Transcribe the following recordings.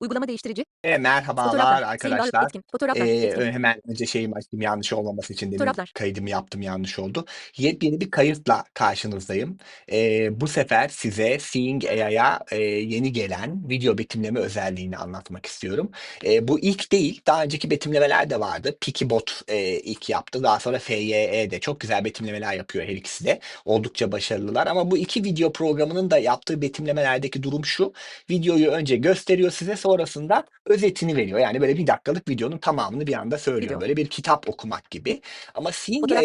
Uygulama değiştirici. E, merhabalar Fotoğraflar. Arkadaşlar. etkin. Fotoğraflar. Etkin. hemen önce şeyimi açtım yanlış olmaması için demin Fotoğraflar. kaydımı yaptım yanlış oldu. Yepyeni bir kayıtla karşınızdayım. Eee, bu sefer size Seeing AI'ya eee, yeni gelen video betimleme özelliğini anlatmak istiyorum. Eee, bu ilk değil, daha önceki betimlemeler de vardı. Pikibot eee, ilk yaptı. Daha sonra FYE de çok güzel betimlemeler yapıyor her ikisi de. Oldukça başarılılar ama bu iki video programının da yaptığı betimlemelerdeki durum şu. Videoyu önce gösteriyor size sonrasında özetini veriyor. Yani böyle bir dakikalık videonun tamamını bir anda söylüyor. Video. Böyle bir kitap okumak gibi. Ama. Fotoğraf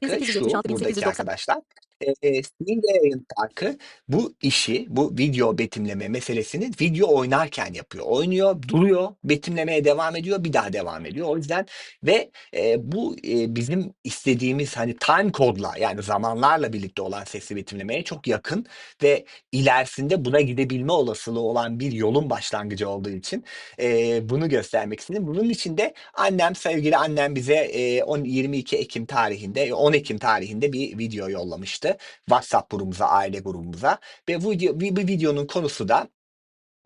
farkı şu 1876 buradaki 1890. arkadaşlar. Eee Seeing AI'ın farkı bu işi, bu video betimleme meselesini video oynarken yapıyor. Oynuyor, duruyor, betimlemeye devam ediyor, bir daha devam ediyor. O yüzden ve eee, bu eee, bizim istediğimiz hani time kodla yani zamanlarla birlikte olan sesli betimlemeye çok yakın ve ilerisinde buna gidebilme olasılığı olan bir yolun başlangıcı olduğu için eee, bunu göstermek istedim. Bunun için de annem, sevgili annem bize eee, 10 22 Ekim tarihinde, 10 Ekim tarihinde bir video yollamıştı. WhatsApp grubumuza, aile grubumuza ve bu video, bir, videonun konusu da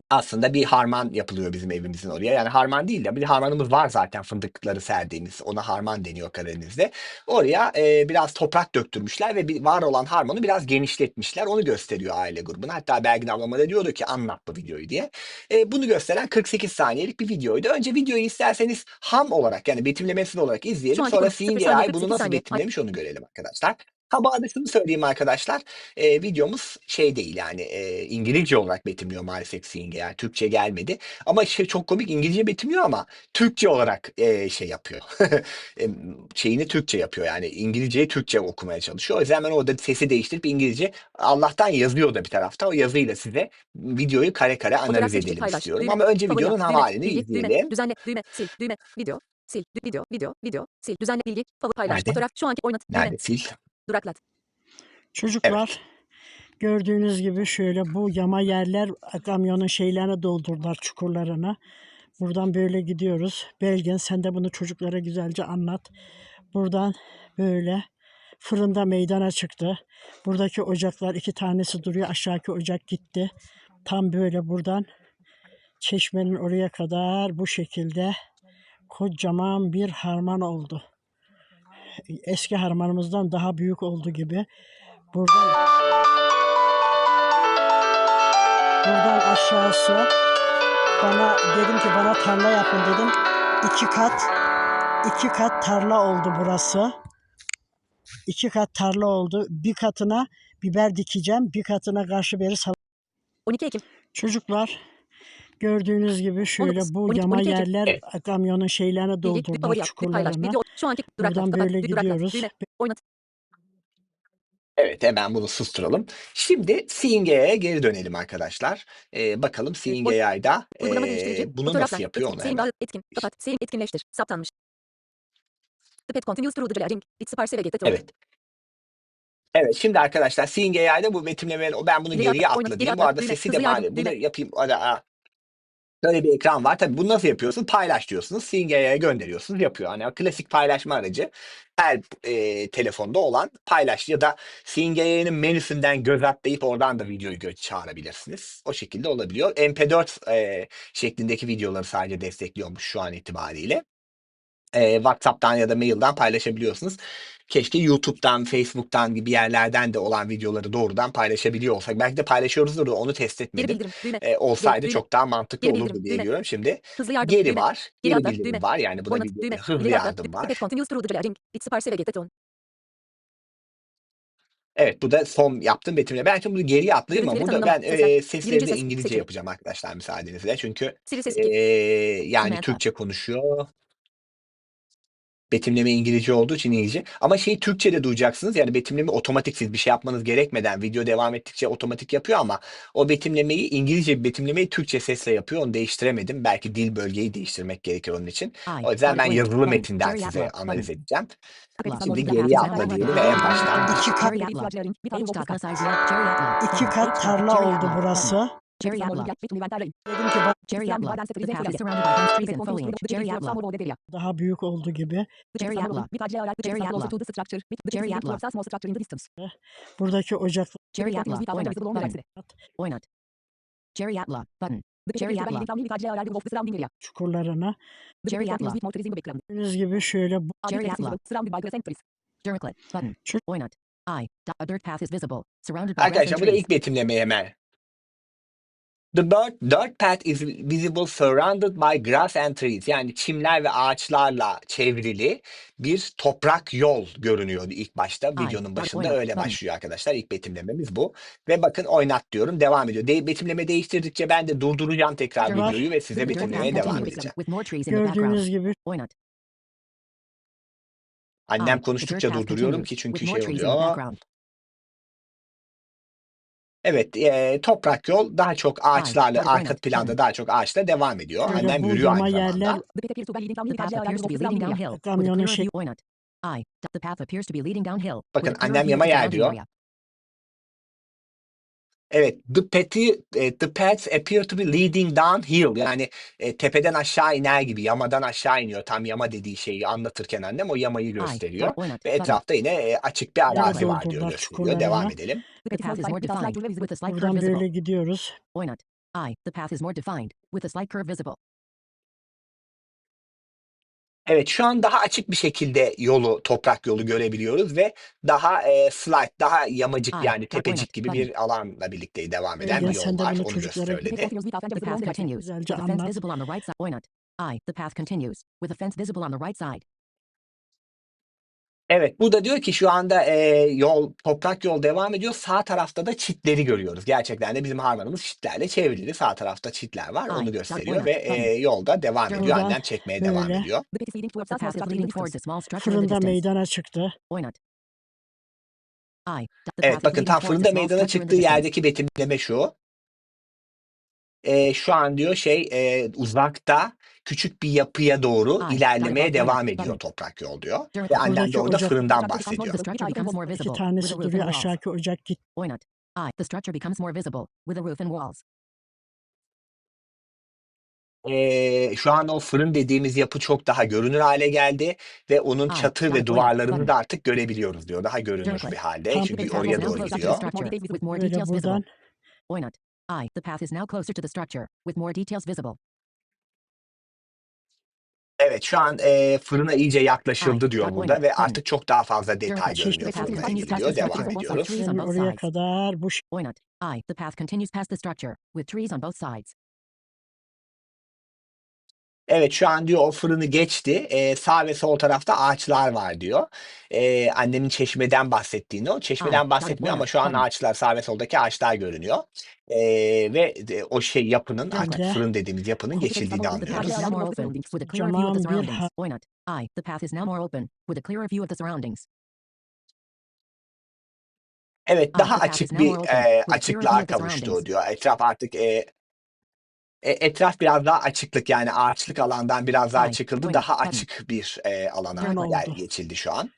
aslında bir harman yapılıyor bizim evimizin oraya. Yani harman değil de bir harmanımız var zaten fındıkları serdiğimiz. Ona harman deniyor Karadeniz'de. Oraya e, biraz toprak döktürmüşler ve bir var olan harmanı biraz genişletmişler. Onu gösteriyor aile grubuna. Hatta Belgin ablama da diyordu ki anlat bu videoyu diye. E, bunu gösteren 48 saniyelik bir videoydu. Önce videoyu isterseniz ham olarak yani betimlemesi olarak izleyelim. Sonra 48 bunu nasıl betimlemiş onu görelim arkadaşlar. Arada şunu söyleyeyim arkadaşlar. E, videomuz şey değil yani e, İngilizce olarak betimliyor maalesef Seeing AI. Türkçe gelmedi. Ama şey çok komik İngilizce betimliyor ama Türkçe olarak e, şey yapıyor. E, şeyini Türkçe yapıyor yani İngilizceyi Türkçe okumaya çalışıyor. O yüzden ben orada sesi değiştirip İngilizce Allah'tan yazıyor da bir tarafta. O yazıyla size videoyu kare kare Fotoğraf analiz seçici. edelim Paylaş. istiyorum. Düğme. Ama önce Favori videonun yap. ham Düğme. halini Bilgi. Düğme. izleyelim. Düzenle. Düğme. Sil. Düğme. Video. Sil. Video. Video. Video. Sil. Düzenle. Bilgi. Favori paylaş. Nerede? Fotoğraf. Şu anki oynat. Düğme. Nerede fil? Duraklat. Çocuklar gördüğünüz gibi şöyle bu yama yerler kamyonun şeylerine doldurdular çukurlarına. Buradan böyle gidiyoruz. Belgin sen de bunu çocuklara güzelce anlat. Buradan böyle fırında meydana çıktı. Buradaki ocaklar iki tanesi duruyor. Aşağıki ocak gitti. Tam böyle buradan çeşmenin oraya kadar bu şekilde kocaman bir harman oldu. Eski harmanımızdan daha büyük oldu gibi. Buradan buradan aşağısı bana dedim ki bana tarla yapın dedim. İki kat iki kat tarla oldu burası. İki kat tarla oldu. Bir katına biber dikeceğim. Bir katına karşı beri sal- 12 Ekim. Çocuklar gördüğünüz gibi şöyle 19, bu 12, yama 12 Ekim. yerler kamyonun şeylerine Paylaş. çukurlarına. Buradan böyle gidiyoruz. Evet hemen bunu susturalım. Şimdi AI'ye geri dönelim arkadaşlar. Ee, bakalım AI'da Uygulama ee, bunu nasıl yapıyor onu hemen. Etkin. Kapat. Etkinleştir. Saptanmış. The pet continues to the ring. It's sparse ve get Evet. Evet şimdi arkadaşlar Seeing AI'da bu betimlemeleri ben bunu Geri geriye atladım. Bu arada sesi de mali. Bunu yapayım. Ara, ara. Böyle bir ekran var. Tabii bunu nasıl yapıyorsun? Paylaş diyorsunuz. Seeing AI'ye gönderiyorsunuz. Yapıyor. Hani klasik paylaşma aracı her e, telefonda olan paylaş ya da Seeing AI'nin menüsünden göz atlayıp oradan da videoyu gö- çağırabilirsiniz. O şekilde olabiliyor. MP4 e, şeklindeki videoları sadece destekliyormuş şu an itibariyle. E, WhatsApp'tan ya da mailden paylaşabiliyorsunuz. Keşke YouTube'dan, Facebook'tan gibi yerlerden de olan videoları doğrudan paylaşabiliyor olsak. Belki de paylaşıyoruzdur da onu test Geri etmedim. bildirim. Düğme. E, olsaydı düğme. çok daha mantıklı Geri olurdu bildirim, diye düğme. görüyorum. Şimdi Hızlı yardım. geri Düğme. var, Geri geri bildirim düğme. var. Yani bu da bir Düğme. hızlı İleri yardım var. pet continues the. It's Evet bu da son yaptığım betimle. Ben şimdi bunu geriye atlayayım ama Görüntüleri burada ben tanımlama. Sesler. e, sesleri Birinci de ses. İngilizce Seçili. yapacağım arkadaşlar müsaadenizle. Çünkü Siri ses e, 2. yani. Türkçe konuşuyor. Betimleme İngilizce olduğu için İngilizce. Ama şeyi Türkçe'de duyacaksınız. Yani betimleme otomatik siz bir şey yapmanız gerekmeden video devam ettikçe otomatik yapıyor ama o betimlemeyi İngilizce bir betimlemeyi Türkçe sesle yapıyor. Onu değiştiremedim. Belki dil bölgeyi değiştirmek gerekir onun için. O yüzden ben yazılı metinden size analiz edeceğim. Şimdi geriye atla diyelim ve en baştan. İki kat iki kat tarla oldu burası. Jerry Atla. Dedim ki bak Jerry Atla. The path is surrounded by dense trees and foliage. Jerry Atla. daha büyük oldu gibi. Jerry Atla. Jerry Atla. Jerry Atla. Buradaki ocak Jerry Atla. Oynat. Oynat. Jerry Atla. Button. The Jerry Area. çukurlarına. Jerry Background. Gördüğünüz gibi şöyle Jerry you Atla. accessible? Surrounded by grass and trees. Duraclit. Button. Oynat. I. A dirt path is visible. Surrounded by Arkadaşlar bu da ilk betimleme hemen. The bird, dirt path is visible surrounded by grass and trees. Yani çimler ve ağaçlarla çevrili bir toprak yol görünüyordu ilk başta. Videonun bak, başında oynat, öyle başlıyor arkadaşlar. İlk betimlememiz bu. Ve bakın oynat diyorum devam ediyor. De betimleme değiştirdikçe ben de durduracağım tekrar Var. videoyu ve size betimlemeye devam edeceğim. Gördüğünüz gibi Oynat. Annem dirt konuştukça durduruyorum ki çünkü şey oluyor. Evet, eee, toprak yol daha çok ağaçlarla, hadi arka planda daha çok ağaçla devam ediyor. Böyle Annem yürüyor yama aynı yerler- zamanda. The path appears to be leading The path appears to be downhill with a Kamyonun clear şey- view. Oynat. I. D- The path appears to be leading downhill Bakın, with a clear annem view yama of the yer surrounding diyor. area. Evet, the path'i, e, the paths appear to be leading downhill. Yani e, tepeden aşağı iner gibi, yamadan aşağı iniyor. Tam yama dediği şeyi anlatırken annem o yamayı I. gösteriyor. Ve Button. etrafta yine e, açık bir arazi var diyor, gösteriyor. çukurlarına. Devam edelim. The The path is more defined with a slight curve buradan visible. böyle gidiyoruz. Oynat. I. The path is more defined with a slight curve visible. Evet, şu an daha açık bir şekilde yolu, toprak yolu görebiliyoruz ve daha e, slight, daha yamacık Ay, yani tepecik gibi bir alanla birlikte devam eden bir sen yol de var. bunu Onu çocuklara gösterdi. The path continues with a fence The visible path on the right. continues Güzelce with a fence anlat. visible on the right side. Oynat. I. The path continues with a fence visible on the right side. Evet, burada diyor ki şu anda e, yol, toprak yol devam ediyor. Sağ tarafta da çitleri görüyoruz. Gerçekten de bizim harmanımız çitlerle çevrili. Sağ tarafta çitler var, Ay, onu gösteriyor ve e, yolda devam ediyor. Buradan Annem çekmeye devam böyle. ediyor. Fırında meydana çıktı. Evet, bakın tam fırında meydana çıktığı yerdeki betimleme şu. E, şu an diyor şey e, uzakta küçük bir yapıya doğru Ay, ilerlemeye devam ediyor toprak yol diyor. Ve annem de orada ocak- fırından bahsediyor. İki tanesi duruyor aşağıki ocak git. Oynat. I. The structure becomes more visible with a roof and walls. Ee, şu an o fırın dediğimiz yapı çok daha görünür hale geldi ve onun Ay, çatı ve duvarlarını da artık görebiliyoruz diyor. Daha görünür bir halde. Tam Çünkü bir oraya doğru gidiyor. structure with more Böyle details visible. buradan Oynat. I. The path is now closer to the structure with more details visible. Evet şu an e, fırına iyice yaklaşıldı diyor burada ve artık çok daha fazla detay görünüyor fırına path ilgili continues diyor. past the Devam structure with ediyoruz. trees on yani both oraya sides. kadar bu Oynat. I. The path continues past the structure with trees on both sides. Evet şu an diyor o fırını geçti. Ee, sağ ve sol tarafta ağaçlar var diyor. Ee, annemin çeşmeden bahsettiğini o. Çeşmeden Ay, bahsetmiyor ama şu an tamam. ağaçlar sağ ve soldaki ağaçlar görünüyor. Ee, ve de- o şey yapının artık fırın dediğimiz yapının geçildiğini The path is anlıyoruz. now more open with a clearer view of the Kocaman bir surroundings. ha- Oynat. I. The path is now more open with a clearer view of the surroundings. Evet daha the path açık now bir more open e, with a clearer view açıklığa kavuştu diyor. Etraf artık e, e, etraf biraz daha açıklık yani ağaçlık alandan biraz daha Ay, çıkıldı. oynat, Daha bakın. açık bir e, alana oldu. geçildi şu an.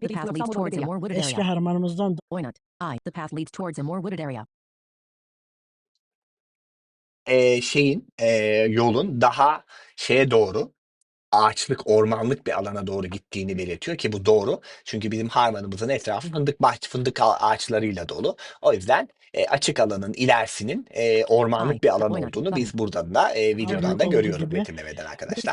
The path leads towards a more wooded eski area. harmanımızdan Oynat. I. The path leads towards a more wooded area. e, şeyin e, yolun daha şeye doğru ağaçlık, ormanlık bir alana doğru gittiğini belirtiyor ki bu doğru. Çünkü bizim harmanımızın etrafı fındık bahçe, fındık ağ- ağaçlarıyla dolu. O yüzden e, açık alanın ilerisinin e, ormanlık bir alan olduğunu biz buradan da e, videodan da görüyoruz betimlemeden arkadaşlar.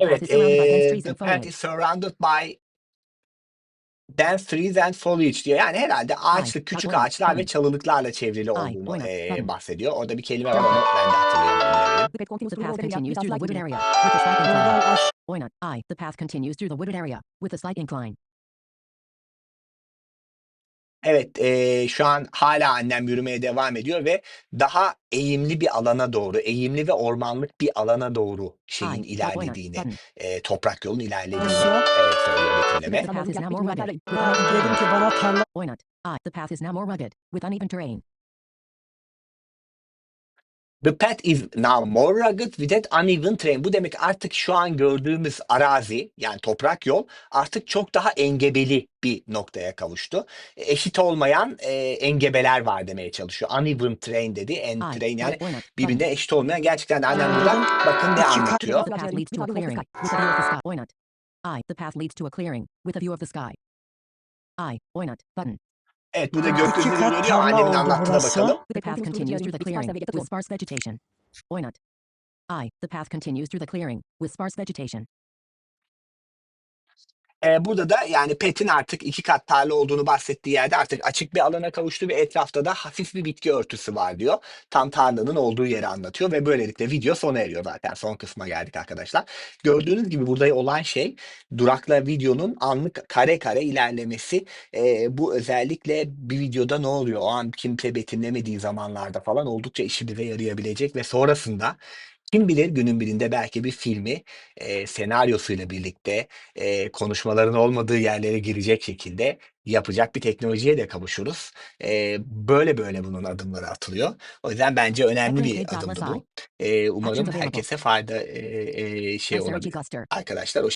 Evet, e, the path is surrounded by dense trees and foliage diyor. Yani herhalde ağaçlık, bak küçük ağaçlar ve tamam. çalılıklarla çevrili Ay, olduğunu e, tamam. bahsediyor. Orada bir kelime var onu ben de hatırlayamadım. Path continues through wooded area with a slight incline. I. The path continues through the wooded area with a slight incline. Evet, eee, şu an hala annem yürümeye devam ediyor ve daha eğimli bir alana doğru, eğimli ve ormanlık bir alana doğru şeyin oynat. ilerlediğini, Button. eee, toprak yolun ilerlediğini evet, söylüyor betimleme. The path is now more rugged with Ben uneven dedim ki bana tarla Oynat. I. The path is now more rugged with uneven terrain. The path is now more rugged with an uneven terrain. Bu demek artık şu an gördüğümüz arazi yani toprak yol artık çok daha engebeli bir noktaya kavuştu. Eşit olmayan e, engebeler var demeye çalışıyor. Uneven terrain dedi. En terrain yani birbirine eşit olmayan gerçekten de annem burada bakın ne anlatıyor. I. The path leads to a clearing with a view of the sky. I. Oynat. Button. Evet burada kat görüyor. tarla Annemin anlattığına bakalım. The path continues through the clearing with sparse vegetation. Oynat. I. The path continues through the clearing with sparse vegetation. Ee, burada da yani PET'in artık iki kat tarla olduğunu bahsettiği yerde artık açık bir alana kavuştu ve etrafta da hafif bir bitki örtüsü var diyor. Tam tarlanın olduğu yeri anlatıyor ve böylelikle video sona eriyor zaten. Son kısma geldik arkadaşlar. Gördüğünüz gibi burada olan şey durakla videonun anlık kare kare ilerlemesi. Ee, bu özellikle bir videoda ne oluyor? O an kimse betimlemediği zamanlarda falan oldukça işimize yarayabilecek ve sonrasında kim bilir günün birinde belki bir filmi e, senaryosuyla birlikte e, konuşmaların olmadığı yerlere girecek şekilde yapacak bir teknolojiye de kavuşuruz. E, böyle böyle bunun adımları atılıyor. O yüzden bence önemli bir Upgrade adımdı bu. E, umarım available. herkese fayda e, e, şey SRG olabilir. Arkadaşlar o